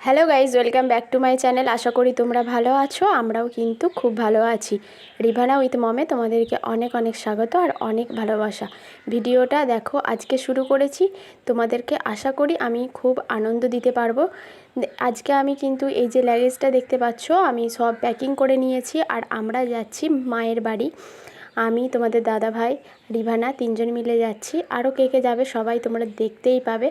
Hello guys welcome back to my channel. আশা করি তোমরা ভালো আছো, আমরাও কিন্তু খুব ভালো আছি। রিভানা উইথ মমে, তোমাদেরকে অনেক অনেক স্বাগত আর অনেক ভালোবাসা। ভিডিওটা দেখো, আজকে শুরু করেছি। তোমাদেরকে আশা করি আমি খুব আনন্দ দিতে পারব। আজকে আমি কিন্তু এই যে ল্যাগেজটা দেখতে পাচ্ছ, আমি সব প্যাকিং করে নিয়েছি আর আমরা যাচ্ছি মায়ের বাড়ি। আমি, তোমাদের দাদা ভাই রিভানা তিনজন মিলে যাচ্ছি। আরও কে কে যাবে সবাই তোমরা দেখতেই পাবে।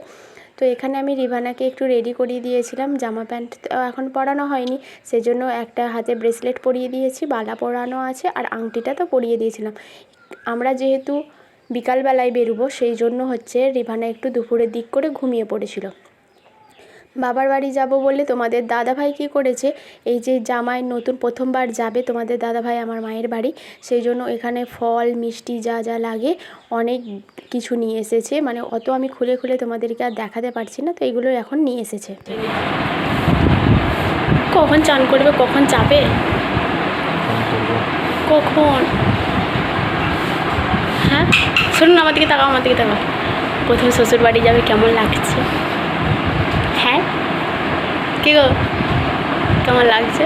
তো এখানে আমি রিভানাকে একটু রেডি করিয়ে দিয়েছিলাম, জামা প্যান্ট এখন পরানো হয়নি। সেজন্য একটা হাতে ব্রেসলেট পরিয়ে দিয়েছি, বালা পরানো আছে আর আংটিটা তো পরিয়ে দিয়েছিলাম। আমরা যেহেতু বিকালবেলায় বেরোবো, সেই জন্য হচ্ছে রিভানা একটু দুপুরের দিক করে ঘুমিয়ে পড়েছিল। বাবার বাড়ি যাব বলে তোমাদের দাদাভাই কী করেছে? এই যে জামাই নতুন প্রথমবার যাবে তোমাদের দাদাভাই আমার মায়ের বাড়ি, সেই জন্য এখানে ফল, মিষ্টি যা যা লাগে অনেক কিছু নিয়ে এসেছে। মানে অত আমি খুলে খুলে তোমাদেরকে আর দেখাতে পারছি না, তো এগুলো এখন নিয়ে এসেছে। কখন চান করবে? কখন যাবে? কখন? হ্যাঁ? শুনুন আমার দিকে তাকাও, আমার দিকে তাকাও। প্রথম শ্বশুর বাড়ি যাবে, কেমন লাগছে? কী গো? কেমন লাগছে?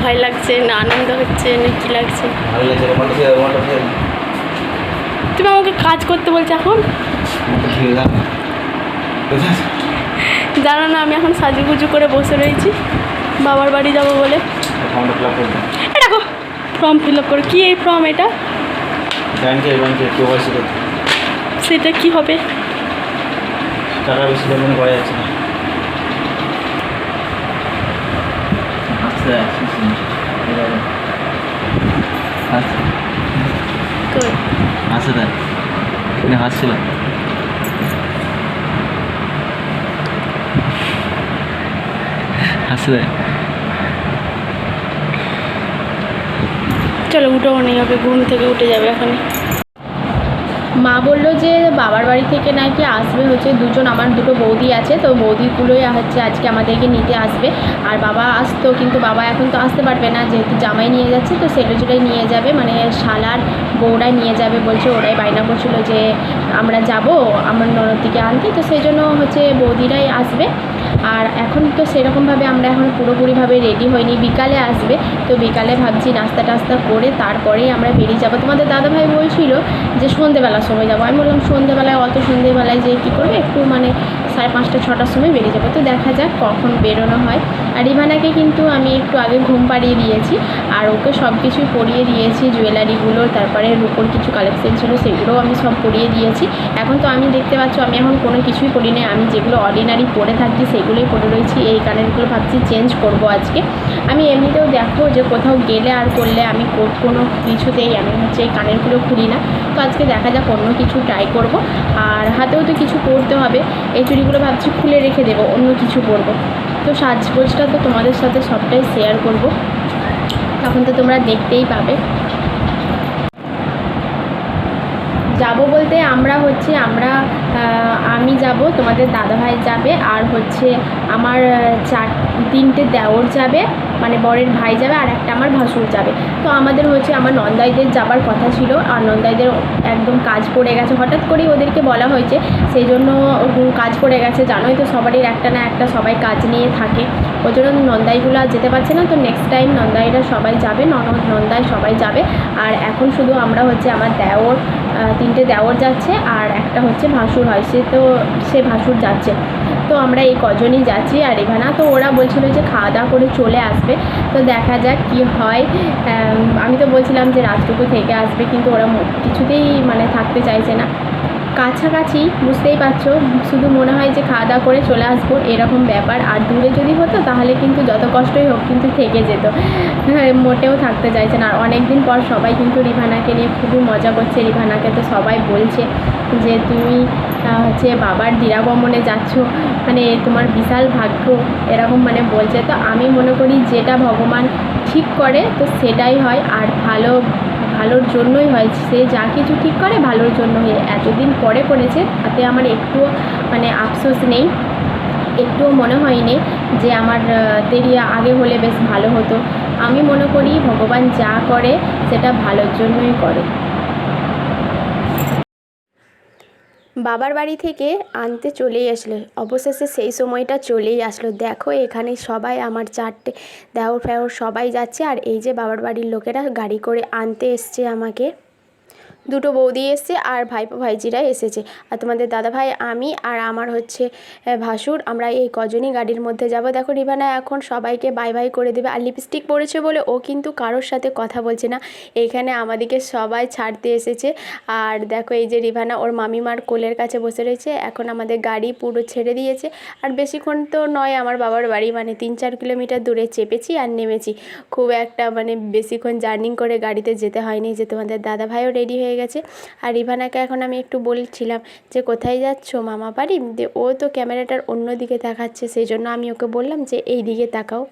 ভয় লাগছে না আনন্দ হচ্ছে না কী লাগছে? তুমি আমাকে কাজ করতে বলছো এখন? জানো না আমি এখন সাজুগুজু করে বসে রয়েছি। বাবার বাড়ি যাব বলে। দেখো ফর্ম ফিল আপ করো। কী এই ফর্ম এটা? সেটা কি হবে? টাকা বেশি লেনদেন করা যাচ্ছে না। আচ্ছা আচ্ছা কই? আচ্ছা তাই এখানে হাসছিল হাসছে তাই চলো, উঠো নেই হবে ঘুম থেকে উঠে যাবে এখন মা বলল যে বাবার বাড়ি থেকে নাকি আসবে হচ্ছে দুজন, আমার দুটো বৌদি আছে, তো বৌদিগুলোই হচ্ছে আজকে আমাদেরকে নিতে আসবে। আর বাবা আসতো, কিন্তু বাবা এখন তো আসতে পারবে না, যেহেতু জামাই নিয়ে যাচ্ছে, তো সেলোজুরাই নিয়ে যাবে মানে শালার বউরাই নিয়ে যাবে বলছে, ওরাই বায়না করছিল যে আমরা যাব, আমার ননদিকে আনতে, তো সেই জন্য হচ্ছে বৌদিরাই আসবে। আর এখন তো সেরকমভাবে আমরা এখন পুরোপুরিভাবে রেডি হইনি। বিকালে আসবে, তো বিকালে ভাবছি নাস্তা টাস্তা করে তারপরেই আমরা বেরিয়ে যাব। তোমাদের দাদাভাই বলছিল যে সন্ধেবেলার সময় যাব। আমি বললাম, সন্ধেবেলায় অত সন্ধেবেলায় যে কী করবে? একটু মানে সাড়ে পাঁচটা, ছটার সময় বেরিয়ে যাব। তো দেখা যাক কখন বেরোনো হয়। আর রিভানাকে কিন্তু আমি একটু আগে ঘুম পাড়িয়ে দিয়েছি। আর ওকে সব কিছুই পরিয়ে দিয়েছি, জুয়েলারিগুলো, তারপরে রুপোর কিছু কালেকশন ছিল, সেগুলোও আমি সব পরিয়ে দিয়েছি। এখন তো আমি দেখতে পাচ্ছ, আমি এখন কোনো কিছুই পরি না আমি যেগুলো অর্ডিনারি পরে থাকি সেগুলোই পরে রয়েছি। এই কানেরগুলো ভাবছি চেঞ্জ করব আজকে। আমি এমনিতেও দেখো যে কোথাও গেলে আর করলে আমি কোনো কিছুতেই আমি হচ্ছে এই কানেরগুলো খুলি না। তো আজকে দেখা যাক অন্য কিছু ট্রাই করব। আর হাতেও তো কিছু পরতে হবে। এই চুড়িগুলো ভাবছি খুলে রেখে দেবো, অন্য কিছু পরবো তো সাজগোজটা তো তোমাদের সাথে সবটাই শেয়ার করব। তখন তো তোমরা দেখতেই পাবে। যাব বলতে আমরা হচ্ছে, আমরা আমি যাব, তোমাদের দাদাভাই যাবে, আর হচ্ছে আমার চার, তিনটে দেওর যাবে। মানে বরের ভাই যাবে আর একটা আমার ভাসুর যাবে। তো আমাদের হচ্ছে আমার নন্দাইদের যাবার কথা ছিল আর নন্দাইদের একদম কাজ পড়ে গেছে। হঠাৎ করেই ওদেরকে বলা হয়েছে সেই জন্য কাজ পড়ে গেছে। জানোই তো সবারই একটা না একটা সবাই কাজ নিয়ে থাকে। ওই জন্য নন্দাইগুলো আর যেতে পারছে না। তো নেক্সট টাইম নন্দাইরা সবাই যাবে, ননদ নন্দাই সবাই যাবে। আর এখন শুধু আমরা হচ্ছে আমার দেওর তিনটে দেওর যাচ্ছে আর একটা হচ্ছে ভাসুর হয়। সে তো, সে ভাসুর যাচ্ছে। আমরা এই কজনই যাচ্ছি আর এখানে তো ওরা বলছিলো যে খাওয়া দাওয়া করে চলে আসবে। তো দেখা যাক কি হয়। আমি তো বলছিলাম যে রাতটুকু থেকে আসবে, কিন্তু ওরা কিছুতেই মানে থাকতে চাইছে না। কাছাকাছি বুঝতেই পারছ? শুধু মনে হয় যে খাওয়া দাওয়া করে চলে আসব এরকম ব্যাপার। আর দূরে যদি হতো তাহলে কিন্তু যত কষ্টই হোক কিন্তু থেকে যেত। হ্যাঁ, মোটেও থাকতে চাইছে না। আর অনেক দিন পর সবাই কিন্তু রিভানাকে নিয়ে খুবই মজা করছে। রিভানাকে তো সবাই বলছে যে তুমি হচ্ছে বাবার দিরাগমনে যাচ্ছ। মানে তোমার বিশাল ভাগ্য। এরকম মানে বলছে। তো আমি মনে করি যেটা ভগবান ঠিক করে তো সেটাই হয়। আর ভালো ভালোর জন্যই হয়। সে যা কিছু ঠিক করে, ভালোর জন্য হয়ে। এতদিন পরে করেছে, তাতে আমার একটুও মানে আফসোস নেই। একটুও মনে হয়নি যে আমার দেরি আগে হলে বেশ ভালো হতো। আমি মনে করি ভগবান যা করে, সেটা ভালোর জন্যই করে। বাবার বাড়ি থেকে আনতে চলেই আসলো। অবশেষে সেই সময়টা চলেই আসলো। দেখো, এখানে সবাই আমার চারটে দেওর ফেওর সবাই যাচ্ছে আর এই যে বাবার বাড়ির লোকেরা গাড়ি করে আনতে এসছে আমাকে। দুটো বৌদি এসছে আর ভাইপো ভাইজিরা এসেছে। আর তোমাদের দাদা ভাই আমি আর আমার হচ্ছে ভাসুর। আমরা এই কজনই গাড়ির মধ্যে যাব। দেখো রিভানা এখন সবাইকে বাই বাই করে দেবে। আর লিপস্টিক পরেছে বলে ও কিন্তু কারোর সাথে কথা বলছে না। এইখানে আমাদেরকে সবাই ছাড়তে এসেছে। আর দেখো এই যে রিভানা, ওর মামিমার কোলের কাছে বসে রয়েছে। এখন আমাদের গাড়ি পুরো ছেড়ে দিয়েছে। আর বেশিক্ষণ তো নয়, আমার বাবার বাড়ি মানে তিন চার কিলোমিটার দূরে চেপেছি আর নেমেছি। খুব একটা মানে বেশিক্ষণ জার্নিং করে গাড়িতে যেতে হয়নি। যে তোমাদের দাদা ভাইও রেডি হয়ে গেছে। আর রিভানাকে এখন আমি একটু বলছিলাম যে, কোথায় যাচ্ছ মামা বাড়ি? ও তো ক্যামেরাটার অন্য দিকে তাকাচ্ছে সেই জন্য আমি ওকে বললাম যে, এই দিকে তাকাও।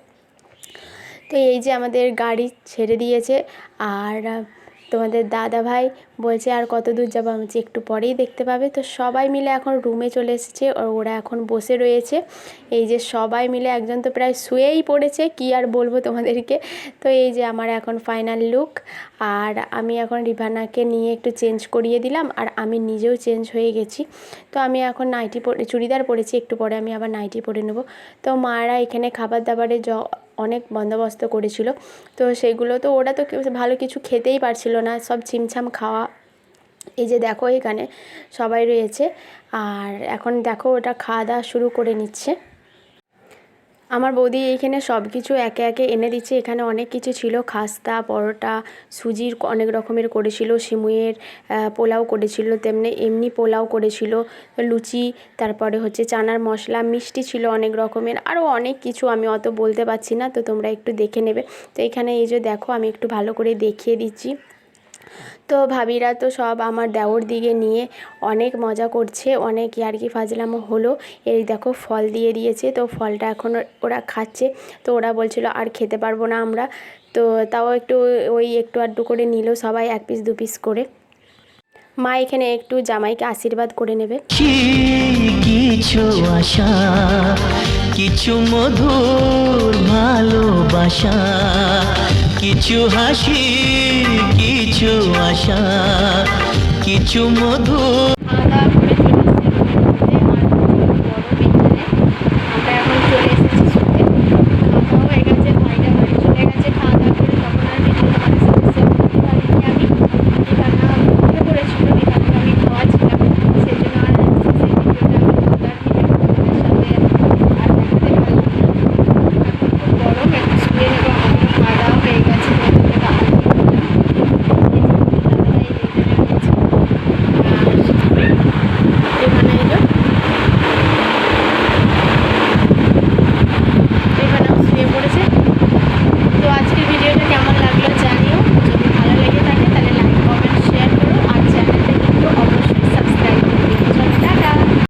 তো এই যে আমাদের গাড়ি ছেড়ে দিয়েছে। আর তোমাদের দাদা ভাই বলছে, আর কত দূর যাব? আমি একটু পরেই দেখতে পাবে। তো সবাই মিলে এখন রুমে চলে এসেছে। ওরা এখন বসে রয়েছে। এই যে সবাই মিলে একজন তো প্রায় শুয়েই পড়েছে, কি আর বলব তোমাদেরকে? তো এই যে আমার এখন ফাইনাল লুক আর আমি এখন রিভানাকে নিয়ে একটু চেঞ্জ করিয়ে দিলাম, আর আমি নিজেও চেঞ্জ হয়ে গেছি। তো আমি এখন নাইটি পরে, চুড়িদার পরেছি, একটু পরে আমি আবার নাইটি পরে নেব। তো মারা এখানে খাবার দাবারে জ অনেক বন্দোবস্ত করেছিল। তো সেগুলো তো ওরা তো ভালো কিছু খেতেই পারছিল না, সব ছিমছাম খাওয়া। এই যে দেখো এখানে সবাই রয়েছে, আর এখন দেখো ওটা খাওয়া দাওয়া শুরু করে নিচ্ছে। আমার বৌদি এইখানে সব কিছু একে একে এনে দিচ্ছে। এখানে অনেক কিছু ছিল, খাস্তা, পরোটা, সুজির অনেক রকমের করেছিল, সিমুইয়ের পোলাও করেছিল, তেমনি এমনি পোলাও করেছিল, লুচি, তারপরে হচ্ছে চানার মশলা, মিষ্টি ছিল অনেক রকমের আরও অনেক কিছু আমি অত বলতে পারছি না, তো তোমরা একটু দেখে নেবে। তো এখানে এই যে দেখো, আমি একটু ভালো করে দেখিয়ে দিচ্ছি। তো ভাবিরা তো সব আমার দেওর দিকে নিয়ে অনেক মজা করছে, অনেক ইয়ার্কি ফাজলামো হলো। এই দেখো ফল দিয়ে দিয়েছে, তো ফলটা এখন ওরা খাচ্ছে। তো ওরা বলছিল, আর খেতে পারব না আমরা। তো তাও একটু ওই একটু আধটু করে নিল সবাই, এক পিস দু পিস করে। মা এখানে একটু জামাইকে আশীর্বাদ করে নেবে। কিছু আশা, কিছু মধুর ভালোবাসা, কিছু হাসি কিছু আশা কিছু দাওয়া